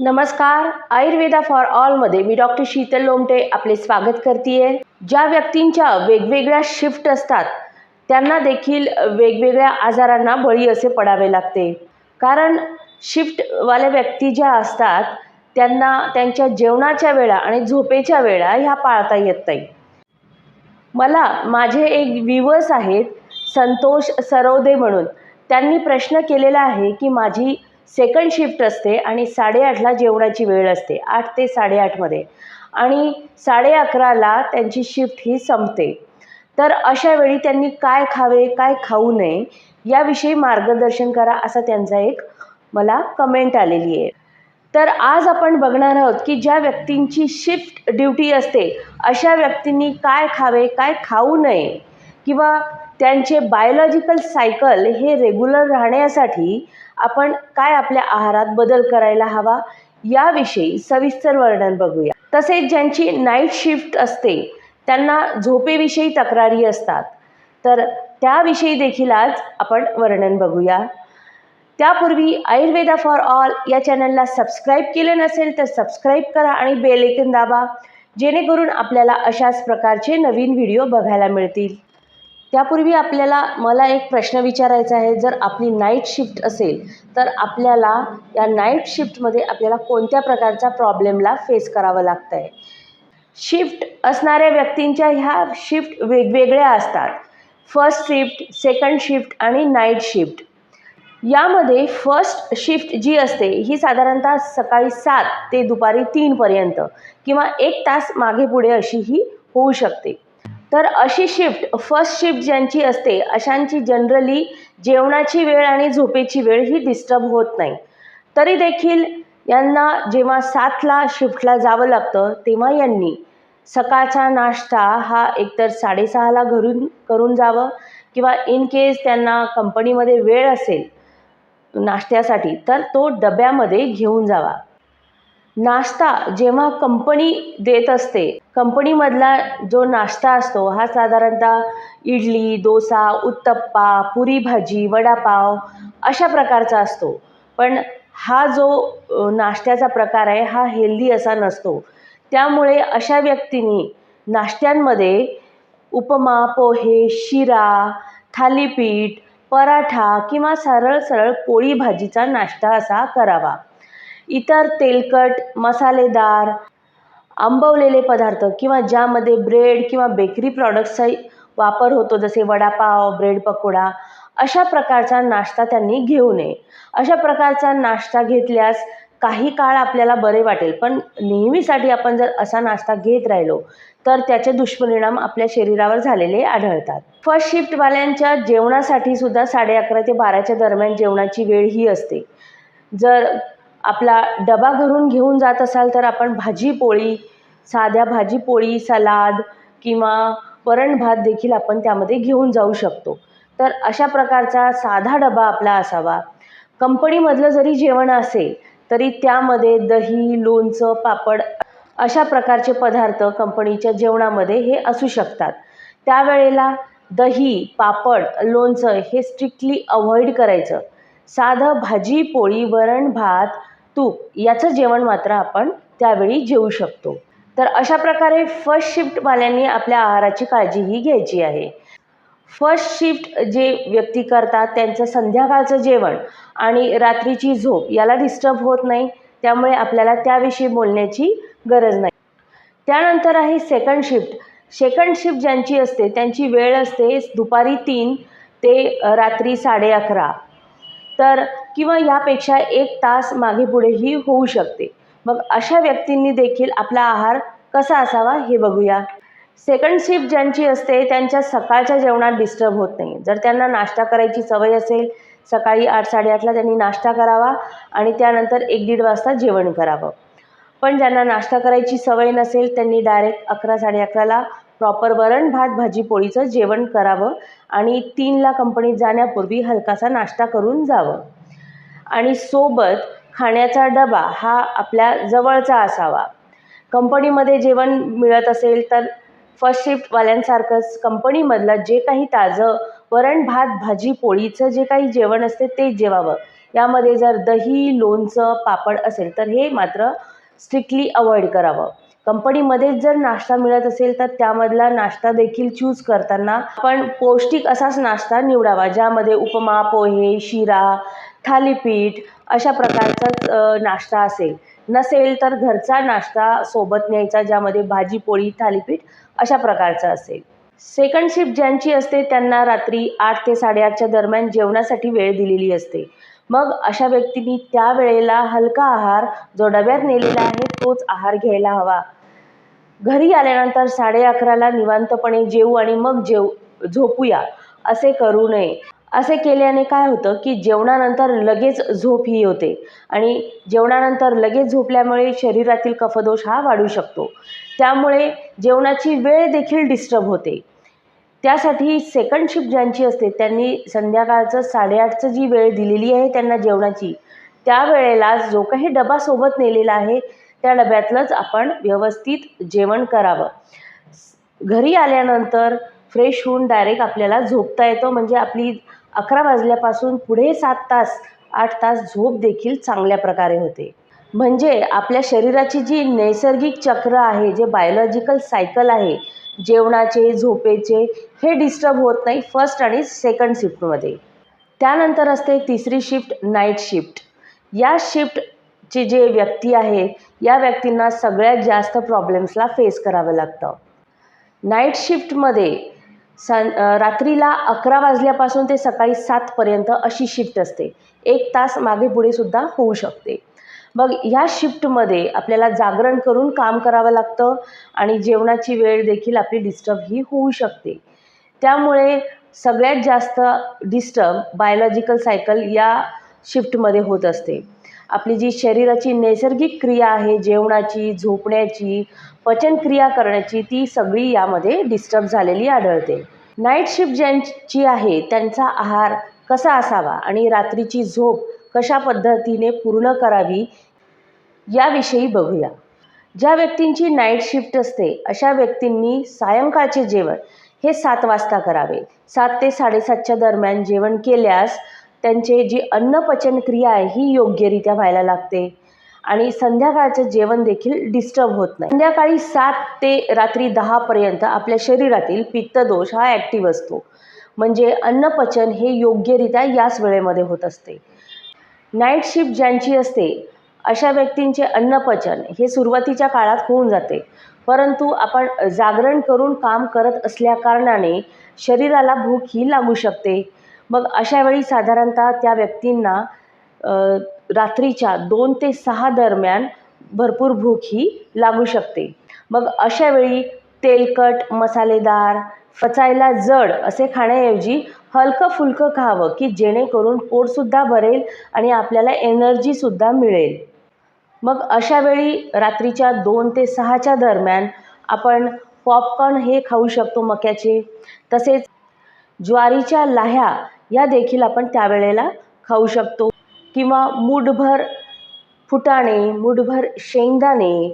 नमस्कार आयुर्वेदा फॉर ऑलमध्ये मी डॉक्टर शीतल लोमटे आपले स्वागत करते ज्या व्यक्तींच्या वेगवेगळ्या शिफ्ट असतात त्यांना देखील वेगवेगळ्या आजारांना बळी असे पडावे लागते. कारण शिफ्टवाल्या व्यक्ती ज्या असतात त्यांना त्यांच्या जेवणाच्या वेळा आणि झोपेच्या वेळा ह्या पाळता येत नाही. मला माझे एक विवस आहेत संतोष सरोदे म्हणून. त्यांनी प्रश्न केलेला आहे की माझी सेकंड शिफ्ट असते आणि साडेआठला जेवणाची वेळ असते आठ ते साडेआठमध्ये आणि साडे अकराला त्यांची शिफ्ट ही संपते. तर अशा वेळी त्यांनी काय खावे काय खाऊ नये याविषयी मार्गदर्शन करा असा त्यांचा एक मला कमेंट आलेली आहे. तर आज आपण बघणार आहोत की ज्या व्यक्तींची शिफ्ट ड्युटी असते अशा व्यक्तींनी काय खावे काय खाऊ नये किंवा त्यांचे बायोलॉजिकल सायकल हे रेग्युलर राहण्यासाठी आपण काय आपल्या आहारात बदल करायला हवा याविषयी सविस्तर वर्णन बघूया. तसेच ज्यांची नाईट शिफ्ट असते त्यांना झोपेविषयी तक्रारी असतात. तर त्याविषयी देखील आज आपण वर्णन बघूया. त्यापूर्वी आयुर्वेदा फॉर ऑल या चॅनलला सबस्क्राईब केलं नसेल तर सबस्क्राईब करा आणि बेल ऐकन दाबा जेणेकरून आपल्याला अशाच प्रकारचे नवीन व्हिडिओ बघायला मिळतील. त्यापूर्वी आपल्याला मला एक प्रश्न विचारायचा आहे जर आपली नाईट शिफ्ट असेल तर आपल्याला या नाईट शिफ्टमध्ये आपल्याला कोणत्या प्रकारचा प्रॉब्लेमला फेस करावं लागतं आहे शिफ्ट असणाऱ्या व्यक्तींच्या ह्या शिफ्ट वेगवेगळ्या असतात. फर्स्ट शिफ्ट सेकंड शिफ्ट आणि नाईट शिफ्ट यामध्ये फर्स्ट शिफ्ट जी असते ही साधारणतः सकाळी सात ते दुपारी तीनपर्यंत किंवा एक तास मागे पुढे अशी ही होऊ शकते. तर अशी शिफ्ट फर्स्ट शिफ्ट ज्यांची असते अशांची जनरली जेवणाची वेळ आणि झोपेची वेळ ही डिस्टर्ब होत नाही. तरी देखील यांना जेव्हा सातला शिफ्टला जावं लागतं तेव्हा यांनी सकाळचा नाश्ता हा एकतर साडेसहाला घरून करून जावं किंवा इन केस त्यांना कंपनीमध्ये वेळ असेल नाश्त्यासाठी तर तो डब्यामध्ये घेऊन जावा. नाश्ता जेव्हा कंपनी देत असते कंपनीमधला जो नाश्ता असतो हा साधारणतः इडली डोसा उत्तप्पा पुरी भाजी वडापाव अशा प्रकारचा असतो. पण हा जो नाश्त्याचा प्रकार आहे हा हेल्दी असा नसतो. त्यामुळे अशा व्यक्तींनी नाश्त्यांमध्ये उपमा पोहे शिरा थालीपीठ पराठा किंवा सरळ सरळ पोळी भाजीचा नाश्ता असा करावा. इतर तेलकट मसालेदार आंबवलेले पदार्थ किंवा ज्यामध्ये ब्रेड किंवा बेकरी प्रॉडक्ट्सचा वापर होतो जसे वडापाव ब्रेड पकोडा अशा प्रकारचा नाश्ता त्यांनी घेऊ नये. अशा प्रकारचा नाश्ता घेतल्यास काही काळ आपल्याला बरे वाटेल पण नेहमीसाठी आपण जर असा नाश्ता घेत राहिलो तर त्याचे दुष्परिणाम आपल्या शरीरावर झालेले आढळतात. फर्स्ट शिफ्टवाल्यांच्या जेवणासाठी सुद्धा साडे अकरा ते बाराच्या दरम्यान जेवणाची वेळ ही असते. जर आपला डबा घरून घेऊन जात असाल तर आपण भाजी पोळी साध्या भाजी पोळी सलाद किंवा वरण भात देखील आपण त्यामध्ये घेऊन जाऊ शकतो. तर अशा प्रकारचा साधा डबा आपला असावा. कंपनीमधलं जरी जेवण असेल तरी त्यामध्ये दही लोणचं पापड अशा प्रकारचे पदार्थ कंपनीच्या जेवणामध्ये हे असू शकतात. त्यावेळेला दही पापड लोणचं हे स्ट्रिक्टली अवॉइड करायचं. साधं भाजी पोळी वरण भात तूप याचं जेवण मात्र आपण त्यावेळी जेवू शकतो. तर अशा प्रकारे फर्स्ट शिफ्टवाल्यांनी आपल्या आहाराची काळजीही घ्यायची आहे. फर्स्ट शिफ्ट जे व्यक्ती करतात त्यांचं संध्याकाळचं जेवण आणि रात्रीची झोप याला डिस्टर्ब होत नाही त्यामुळे आपल्याला त्याविषयी बोलण्याची गरज नाही. त्यानंतर आहे सेकंड शिफ्ट सेकंड शिफ्ट ज्यांची असते त्यांची वेळ असते दुपारी तीन ते रात्री साडे अकरा. तर किंवा यापेक्षा एक तास मागे पुढेही होऊ शकते. मग अशा व्यक्तींनी देखील आपला आहार कसा असावा हे बघूया. सेकंड शिफ्ट ज्यांची असते त्यांच्या सकाळच्या जेवणात डिस्टर्ब होत नाही. जर त्यांना नाश्ता करायची सवय असेल सकाळी आठ साडेआठला त्यांनी नाश्ता करावा आणि त्यानंतर एक दीड वाजता जेवण करावं. पण ज्यांना नाश्ता करायची सवय नसेल त्यांनी डायरेक्ट अकरा साडे अकराला प्रॉपर वरण भात भाजी पोळीचं जेवण करावं आणि तीनला कंपनीत जाण्यापूर्वी हलकासा नाश्ता करून जावं. आणि सोबत खाण्याचा डबा हा आपल्या जवळचा असावा. कंपनीमध्ये जेवण मिळत असेल तर फर्स्ट शिफ्टवाल्यांसारखंच कंपनीमधलं जे काही ताजं वरण भात भाजी पोळीचं जे काही जेवण असते ते जेवावं. यामध्ये जर दही लोणचं पापड असेल तर हे मात्र स्ट्रिक्टली अवॉइड करावं. कंपनीमध्येच जर नाश्ता मिळत असेल तर त्यामधला नाश्ता देखील चूज करताना आपण पौष्टिक असाच नाश्ता निवडावा ज्यामध्ये उपमा पोहे शिरा थालीपीठ अशा प्रकारचाच नाश्ता असेल. नसेल तर घरचा नाश्ता सोबत न्यायचा ज्यामध्ये भाजी पोळी थालीपीठ अशा प्रकारचा असेल. सेकंड शिफ्ट ज्यांची असते त्यांना रात्री आठ ते साडेआठच्या दरम्यान जेवणासाठी वेळ दिलेली असते. मग अशा व्यक्तींनी त्या वेळेला हलका आहार जो डब्यात नेलेला आहे तोच आहार घ्यायला हवा. घरी आल्यानंतर साडे अकराला निवांतपणे जेवू आणि मग जेव झोपूया असे करू नये. असे केल्याने काय होतं की जेवणानंतर लगेच झोप ही होते आणि जेवणानंतर लगेच झोपल्यामुळे शरीरातील कफदोष हा वाढू शकतो. त्यामुळे जेवणाची वेळ देखील डिस्टर्ब होते. त्यासाठी सेकंड शिफ्ट ज्यांची असते त्यांनी संध्याकाळचं साडेआठचं जी वेळ दिलेली आहे त्यांना जेवणाची त्या वेळेला जो काही डबा सोबत नेलेला आहे त्या डब्यातलंच आपण व्यवस्थित जेवण करावं. घरी आल्यानंतर फ्रेश होऊन डायरेक्ट आपल्याला झोपता येतो. म्हणजे आपली अकरा वाजल्यापासून पुढे सात तास आठ तास झोप देखील चांगल्या प्रकारे होते. म्हणजे आपल्या शरीराची जी नैसर्गिक चक्र आहे जे बायोलॉजिकल सायकल आहे जेवणाचे झोपेचे हे डिस्टर्ब होत नाही फर्स्ट आणि सेकंड शिफ्टमध्ये त्यानंतर असते तिसरी शिफ्ट नाईट शिफ्ट या शिफ्ट चे जे व्यक्ती आहेत या व्यक्तींना सगळ्यात जास्त प्रॉब्लेम्सला फेस करावं लागतं. नाईट शिफ्टमध्ये सं रात्रीला अकरा वाजल्यापासून ते सकाळी सातपर्यंत अशी शिफ्ट असते. एक तास मागे पुढे सुद्धा होऊ शकते. मग ह्या शिफ्टमध्ये आपल्याला जागरण करून काम करावं लागतं आणि जेवणाची वेळ देखील आपली डिस्टर्ब ही होऊ शकते. त्यामुळे सगळ्यात जास्त डिस्टर्ब बायोलॉजिकल सायकल या शिफ्टमध्ये होत असते. आपली जी शरीराची नैसर्गिक क्रिया आहे जेवणाची झोपण्याची पचनक्रिया करण्याची ती सगळी यामध्ये डिस्टर्ब झालेली आढळते. नाईट शिफ्ट ज्यांची आहे त्यांचा आहार कसा असावा आणि रात्रीची झोप कशा पद्धतीने पूर्ण करावी याविषयी बघूया. ज्या व्यक्तींची नाईट शिफ्ट असते अशा व्यक्तींनी सायंकाळचे जेवण हे सात वाजता करावे. सात ते साडेसातच्या दरम्यान जेवण केल्यास त्यांचे जी अन्नपचन क्रिया आहे ही योग्यरित्या व्हायला लागते. आणि संध्याकाळचं जेवण देखील डिस्टर्ब होत नाही. संध्याकाळी सात ते रात्री दहापर्यंत आपल्या शरीरातील पित्तदोष हा ॲक्टिव्ह असतो. म्हणजे अन्नपचन हे योग्यरित्या याच वेळेमध्ये होत असते. नाईट शिफ्ट ज्यांची असते अशा व्यक्तींचे अन्नपचन हे सुरुवातीच्या काळात होऊन जाते. परंतु आपण जागरण करून काम करत असल्याकारणाने शरीराला भूक ही लागू शकते. मग अशा वेळी साधारणतः त्या व्यक्तींना रात्रीच्या दोन ते सहा दरम्यान भरपूर भूक ही लागू शकते. मग अशा वेळी तेलकट मसालेदार पचायला जड असे खाण्याऐवजी हलकं फुलकं खावं की जेणेकरून पोटसुद्धा भरेल आणि आपल्याला एनर्जीसुद्धा मिळेल. मग अशा वेळी रात्रीच्या दोन ते सहाच्या दरम्यान आपण पॉपकॉर्न हे खाऊ शकतो मक्याचे. तसेच ज्वारीच्या लाह्या या देखील आपण त्यावेळेला खाऊ शकतो. किंवा मूठभर फुटाणे मूठभर शेंगदाणे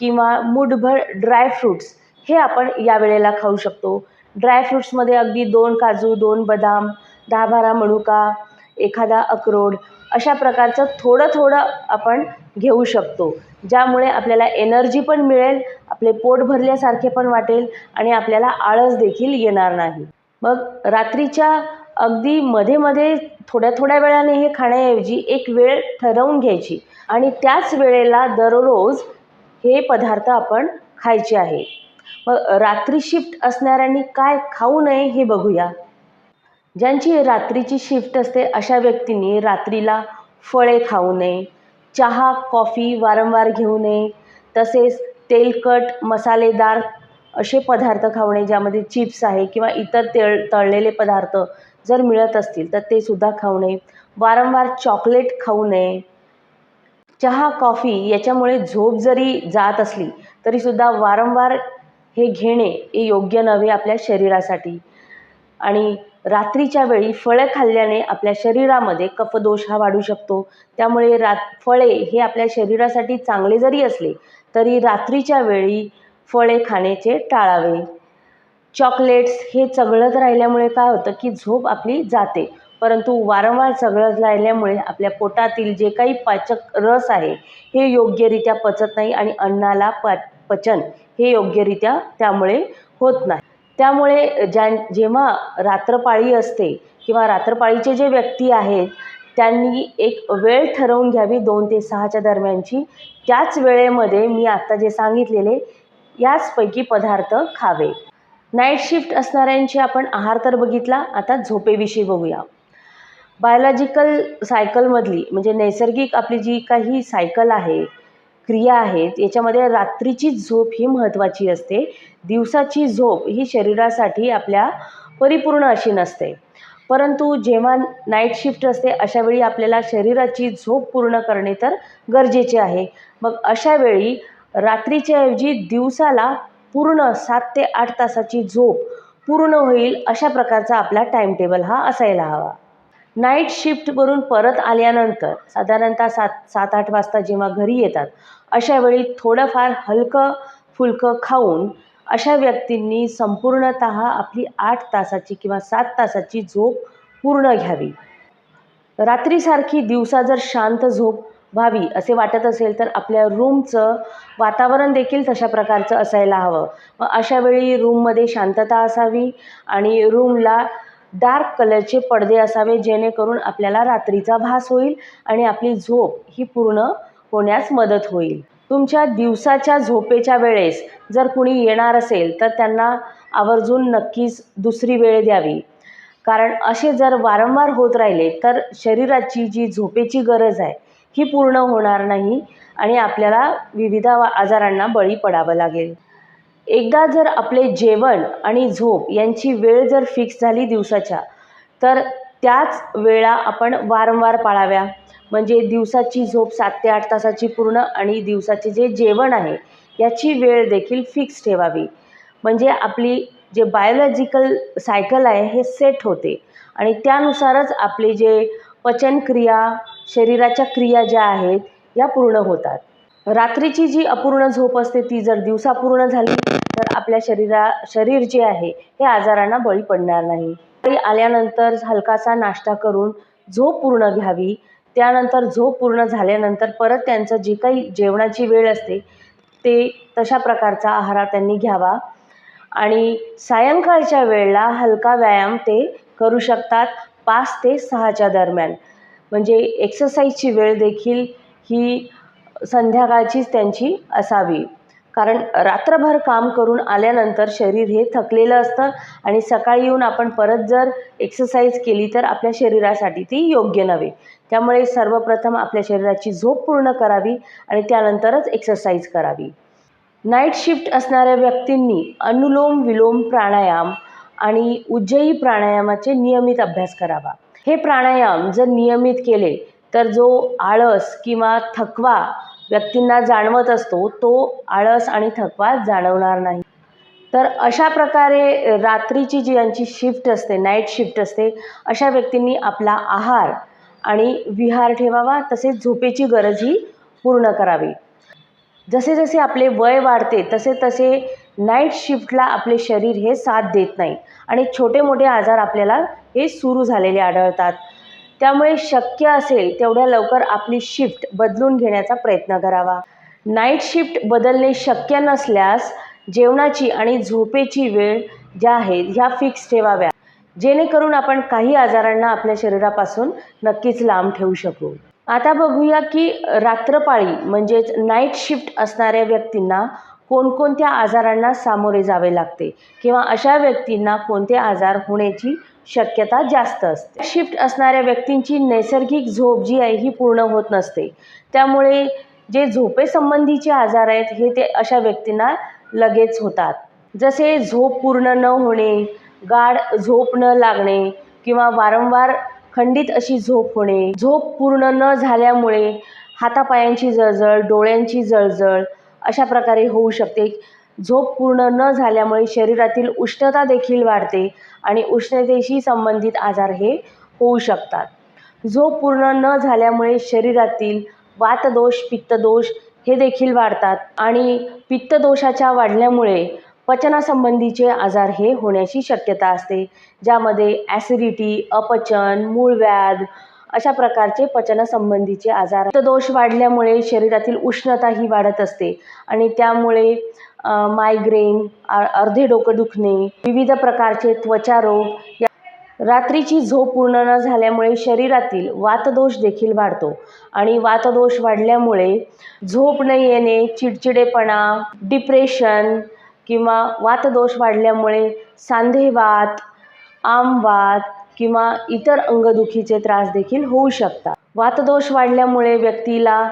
किंवा मूठभर ड्रायफ्रूट्स हे आपण या वेळेला खाऊ शकतो. ड्रायफ्रूट्समध्ये अगदी दोन काजू दोन बदाम दहा बारा मनुका एखादा अक्रोड अशा प्रकारचं थोडं थोडं आपण घेऊ शकतो. ज्यामुळे आपल्याला एनर्जी पण मिळेल आपले पोट भरल्यासारखे पण वाटेल आणि आपल्याला आळस देखील येणार नाही. मग रात्रीच्या अगदी मध्ये मध्ये थोड्या थोड्या वेळाने हे खाण्याऐवजी एक वेळ ठरवून घ्यायची. आणि त्याच वेळेला दररोज हे पदार्थ आपण खायचे आहे. मग रात्री शिफ्ट असणाऱ्यांनी काय खाऊ नये हे बघूया. ज्यांची रात्रीची शिफ्ट असते अशा व्यक्तींनी रात्रीला फळे खाऊ नये चहा कॉफी वारंवार घेऊ नये तसेच तेलकट मसालेदार असे पदार्थ खाऊ नये ज्यामध्ये चिप्स आहे किंवा इतर तेळ तळलेले पदार्थ जर मिळत असतील तर ते सुद्धा खाऊ नये. वारंवार चॉकलेट खाऊ नये. चहा कॉफी याच्यामुळे झोप जरी जात असली तरीसुद्धा वारंवार हे घेणे हे योग्य नव्हे आपल्या शरीरासाठी. आणि रात्रीच्या वेळी फळे खाल्ल्याने आपल्या शरीरामध्ये कफदोष हा वाढू शकतो. त्यामुळे रात फळे हे आपल्या शरीरासाठी चांगले जरी असले तरी रात्रीच्या वेळी फळे खाण्याचे टाळावे. चॉकलेट्स हे चघळत राहिल्यामुळे काय होतं की झोप आपली जाते. परंतु वारंवार चघळत राहिल्यामुळे आपल्या पोटातील जे काही पाचक रस आहे हे योग्यरित्या पचत नाही आणि अन्नाला प पचन हे योग्यरित्या त्यामुळे होत नाही. त्यामुळे ज्यां जेव्हा रात्रपाळी असते किंवा रात्रपाळीचे जे व्यक्ती आहेत त्यांनी एक वेळ ठरवून घ्यावी दोन ते सहाच्या दरम्यानची. त्याच वेळेमध्ये मी आत्ता जे सांगितलेले याचपैकी पदार्थ खावे. नाईट शिफ्ट असणाऱ्यांची आपण आहार तर बघितला आता झोपेविषयी बघूया. बायोलॉजिकल सायकलमधली म्हणजे नैसर्गिक आपली जी काही सायकल आहे क्रिया आहेत याच्यामध्ये रात्रीची झोप ही महत्त्वाची असते. दिवसाची झोप ही शरीरासाठी आपल्या परिपूर्ण अशी नसते. परंतु जेव्हा नाईट शिफ्ट असते अशा वेळी आपल्याला शरीराची झोप पूर्ण करणे तर गरजेचे आहे. मग अशा वेळी रात्रीच्या ऐवजी दिवसाला पूर्ण सात ते आठ तासाची झोप पूर्ण होईल अशा प्रकारचा आपला टाईमटेबल हा असायला हवा. नाईट शिफ्टवरून परत आल्यानंतर साधारणतः सात सात आठ वाजता जेव्हा घरी येतात अशा वेळी थोडंफार हलकं फुलकं खाऊन अशा व्यक्तींनी संपूर्णत आपली आठ तासाची किंवा सात तासाची झोप पूर्ण घ्यावी. रात्रीसारखी दिवसा जर शांत झोप व्हावी असे वाटत असेल तर आपल्या रूमचं वातावरण देखील तशा प्रकारचं असायला हवं. मग अशावेळी रूममध्ये शांतता असावी आणि रूमला डार्क कलरचे पडदे असावे जेणेकरून आपल्याला रात्रीचा भास होईल आणि आपली झोप ही पूर्ण होण्यास मदत होईल. तुमच्या दिवसाच्या झोपेच्या वेळेस जर कुणी येणार असेल तर त्यांना आवर्जून नक्कीच दुसरी वेळ द्यावी. कारण असे जर वारंवार होत राहिले तर शरीराची जी झोपेची गरज आहे ही पूर्ण होणार नाही आणि आपल्याला विविध आजारांना बळी पडावं लागेल. एकदा जर आपले जेवण आणि झोप यांची वेळ जर फिक्स झाली दिवसाच्या तर त्याच वेळा आपण वारंवार पाळाव्या. म्हणजे दिवसाची झोप सात ते आठ तासाची पूर्ण आणि दिवसाचे जे जेवण आहे याची वेळ देखील फिक्स ठेवावी. म्हणजे आपली जे बायोलॉजिकल सायकल आहे हे सेट होते. आणि त्यानुसारच आपले जे पचनक्रिया शरीराच्या क्रिया ज्या आहेत या पूर्ण होतात. रात्रीची जी अपूर्ण झोप असते ती जर दिवसा पूर्ण झाली तर आपल्या शरीरा शरीर जे आहे हे आजारांना बळी पडणार नाही. तरी आल्यानंतर हलकासा नाश्ता करून झोप पूर्ण घ्यावी. त्यानंतर झोप पूर्ण झाल्यानंतर परत त्यांचं जी काही जेवणाची वेळ असते ते तशा प्रकारचा आहार त्यांनी घ्यावा. आणि सायंकाळच्या वेळेला हलका व्यायाम ते करू शकतात पाच ते सहाच्या दरम्यान. म्हणजे एक्सरसाइजची वेळ देखील ही संध्याकाळचीच त्यांची असावी. कारण रात्रभर काम करून आल्यानंतर शरीर हे थकलेलं असतं आणि सकाळी येऊन आपण परत जर एक्सरसाइज केली तर आपल्या शरीरासाठी ती योग्य नव्हे. त्यामुळे सर्वप्रथम आपल्या शरीराची झोप पूर्ण करावी आणि त्यानंतरच एक्सरसाइज करावी. नाईट शिफ्ट असणाऱ्या व्यक्तींनी अनुलोम विलोम प्राणायाम आणि उज्जयी प्राणायामाचे नियमित अभ्यास करावा. हे प्राणायाम जर नियमित केले तर जो आळस किंवा थकवा व्यक्तींना जाणवत असतो तो आळस आणि थकवा जाणवणार नाही. तर अशा प्रकारे रात्रीची जी यांची शिफ्ट असते नाईट शिफ्ट असते अशा व्यक्तींनी आपला आहार आणि विहार ठेवावा तसेच झोपेची गरजही पूर्ण करावी. जसे जसे आपले वय वाढते तसे तसे नाईट शिफ्टला आपले शरीर हे साथ देत नाही. आणि छोटे मोठे आजार आपल्याला हे सुरू झालेले आढळतात. त्यामुळे शक्य असेल तेवढ्या लवकर आपली शिफ्ट बदलून घेण्याचा प्रयत्न करावा. नाईट शिफ्ट बदलणे शक्य नसल्यास जेवणाची आणि झोपेची वेळ ज्या आहेत ह्या फिक्स ठेवाव्या. जेणेकरून आपण काही आजारांना आपल्या शरीरापासून नक्कीच लांब ठेवू शकू. आता बघूया की रात्रपाळी म्हणजेच नाईट शिफ्ट असणाऱ्या व्यक्तींना कोणकोणत्या आजारांना सामोरे जावे लागते किंवा अशा व्यक्तींना कोणते आजार होण्याची शक्यता जास्त असते. शिफ्ट असणाऱ्या व्यक्तींची नैसर्गिक झोप जी आहे ही पूर्ण होत नसते. त्यामुळे जे झोपेसंबंधीचे आजार आहेत हे ते अशा व्यक्तींना लगेच होतात. जसे झोप पूर्ण न होणे गाढ झोप न लागणे किंवा वारंवार खंडित अशी झोप होणे. झोप पूर्ण न झाल्यामुळे हातापायांची जळजळ डोळ्यांची जळजळ अशा प्रकारे होऊ शकते. झोप पूर्ण न झाल्यामुळे शरीरातील उष्णता देखील वाढते आणि उष्णतेशी संबंधित आजार हे होऊ शकतात. झोप पूर्ण न झाल्यामुळे शरीरातील वातदोष पित्तदोष हे देखील वाढतात आणि पित्तदोषाच्या वाढल्यामुळे पचनासंबंधीचे आजार हे होण्याची शक्यता असते. ज्यामध्ये ॲसिडिटी अपचन मूळव्याध अशा प्रकारचे पचनासंबंधीचे आजार दोष वाढल्यामुळे शरीरातील उष्णता ही वाढत असते आणि त्यामुळे मायग्रेन अर्धे डोकं दुखणे विविध प्रकारचे त्वचारोग या रात्रीची झोप पूर्ण न झाल्यामुळे शरीरातील वातदोष देखील वाढतो आणि वातदोष वाढल्यामुळे झोप न येणे चिडचिडेपणा डिप्रेशन किंवा वातदोष वाढल्यामुळे सांधेवात आमवात किंवा इतर अंगदुखीचे त्रास देखील होऊ शकतात. वातदोष वाढल्यामुळे व्यक्तीला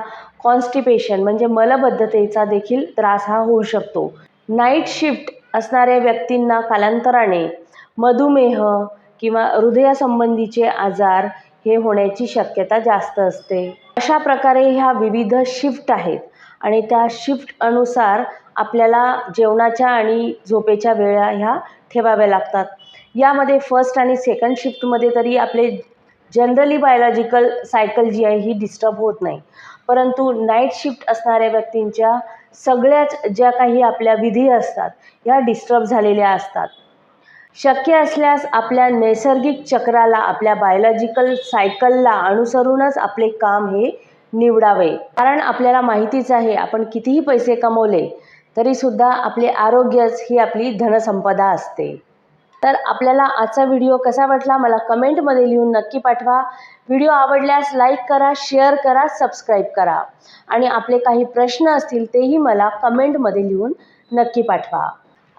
कॉन्स्टिपेशन म्हणजे मलबद्धतेचा देखील त्रास हा होऊ शकतो. नाईट शिफ्ट असणाऱ्या व्यक्तींना कालांतराने मधुमेह किंवा हृदयासंबंधीचे आजार हे होण्याची शक्यता जास्त असते. अशा प्रकारे ह्या विविध शिफ्ट आहेत आणि त्या शिफ्ट अनुसार आपल्याला जेवणाच्या आणि झोपेच्या वेळा ह्या ठेवाव्या लागतात. यामध्ये फर्स्ट आणि सेकंड शिफ्टमध्ये तरी आपले जनरली बायोलॉजिकल सायकल जी आहे ही डिस्टर्ब होत नाही. परंतु नाईट शिफ्ट असणाऱ्या व्यक्तींच्या सगळ्याच ज्या काही आपल्या विधी असतात ह्या डिस्टर्ब झालेल्या असतात. शक्य असल्यास आपल्या नैसर्गिक चक्राला आपल्या बायोलॉजिकल सायकलला अनुसरूनच आपले काम हे निवडावे. कारण आपल्याला माहितीच आहे आपण कितीही पैसे कमवले तरीसुद्धा आपले आरोग्यच ही आपली धनसंपदा असते. तर आपल्याला आजचा व्हिडिओ कसा वाटला मला कमेंटमध्ये लिहून नक्की पाठवा. व्हिडिओ आवडल्यास लाईक करा शेअर करा सबस्क्राईब करा. आणि आपले काही प्रश्न असतील तेही मला कमेंटमध्ये लिहून नक्की पाठवा.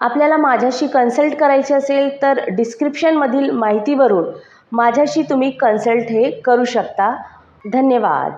आपल्याला माझ्याशी कन्सल्ट करायचे असेल तर डिस्क्रिप्शनमधील माहितीवरून माझ्याशी तुम्ही कन्सल्ट हे करू शकता. धन्यवाद.